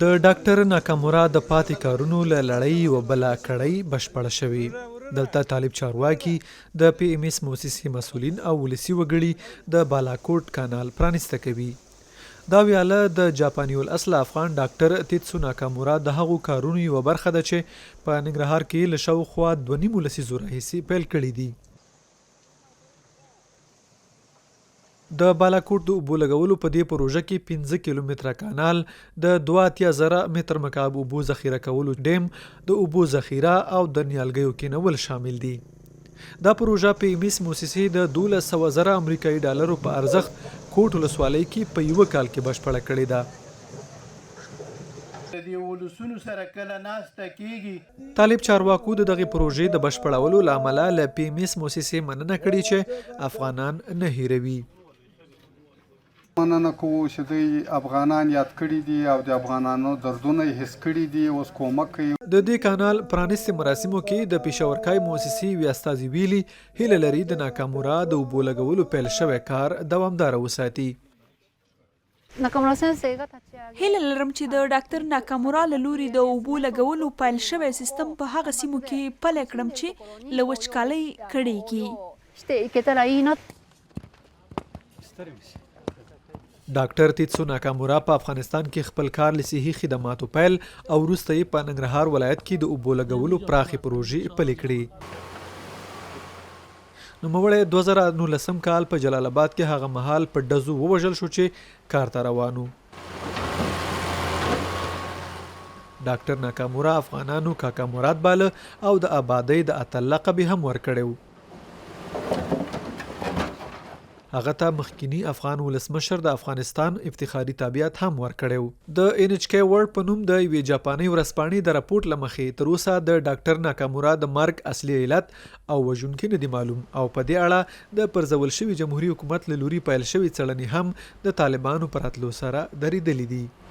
د ډاکټر ناکامورا د پاتې کارونو له لړۍ و بلا کړۍ بشپړه شوې. دلته طالب چارواکي د پی ام اس موسسې مسولین او ولسی وګړي د بالاکوټ کانال پرانسته کوي. دا ویاله د جاپاني الاصل افغان ډاکټر تیتسو ناکامورا د هغو کارونو یو برخه ده چې په ننګرهار کې له شاوخوا دوه نیمو لسیزو راهیسې پیل کړي دي د بالاکوټ د اوبو لګولو په دې پروژه کې 15 کیلومتره کانال د 2000 متر مکعب اوبو ذخیره کولو ډیم د اوبو ذخیره او د نیالګیو کینول شامل دي. دا پروژه په ایمیس موسسې د 1200 زره امریکایي ډالرو په ارزښت کوټ ولسوالۍ کې په یو کال کې بشپړه کړې ده. د دې ولسونو سره کله ناسته کیږي؟ طالب چارواکو د دغه پروژې د بشپړولو لامل له پی ام اس موسسې مننه کړې چې افغانان نه هیروي مننه کوو چې دوی افغانان یاد کړي دي او د افغانانو دردونه حس کړي دي اوس کومک کوي. د دې کانال پرانیستي مراسمو کې د پېښور کای موسسي ویاستازي ویلي هیله لري د ناکامورا د اوبو لګولو پیل شوی کار دوامدار وساتي. هله لرم چې د ډاکټر ناکامورا لوري د اوبو لګولو پیل شوی سیستم په هغه سیمو کې پلي کړم چې لوچ کالي کړيږي ډاکټر تیتسو ناکامورا په افغانستان کې خپل کار لسیحي خدماتو پیل او وروسته یې په ننګرهار ولایت کې د اوبو لګولو پراخې پروژې پلي کړې. نوموړی 2019 کال په جلال آباد کې هغه مهال په ډزو ووژل شو چې کار ته روانو ډاکټر ناکامورا افغانانو کاکا مراد باله او د آبادۍ د اتل لقب هم ورکړی و هغه ته مخکینی افغان ولسمشر د افغانستان افتخاري تابعیت هم ورکړیو. د ان ایچ کی ورلد په نوم د یوې جاپاني ورسپانې د راپورټ لمخې تر اوسه د ډاکټر ناکامورا د مرګ اصلي علت او وژونکي نه دي معلوم او په دې اړه د پرځول شوی جمهوریت حکومت له لوري پیل شوی څېړنې هم د طالبانو پر اتلو سره درېدلې دي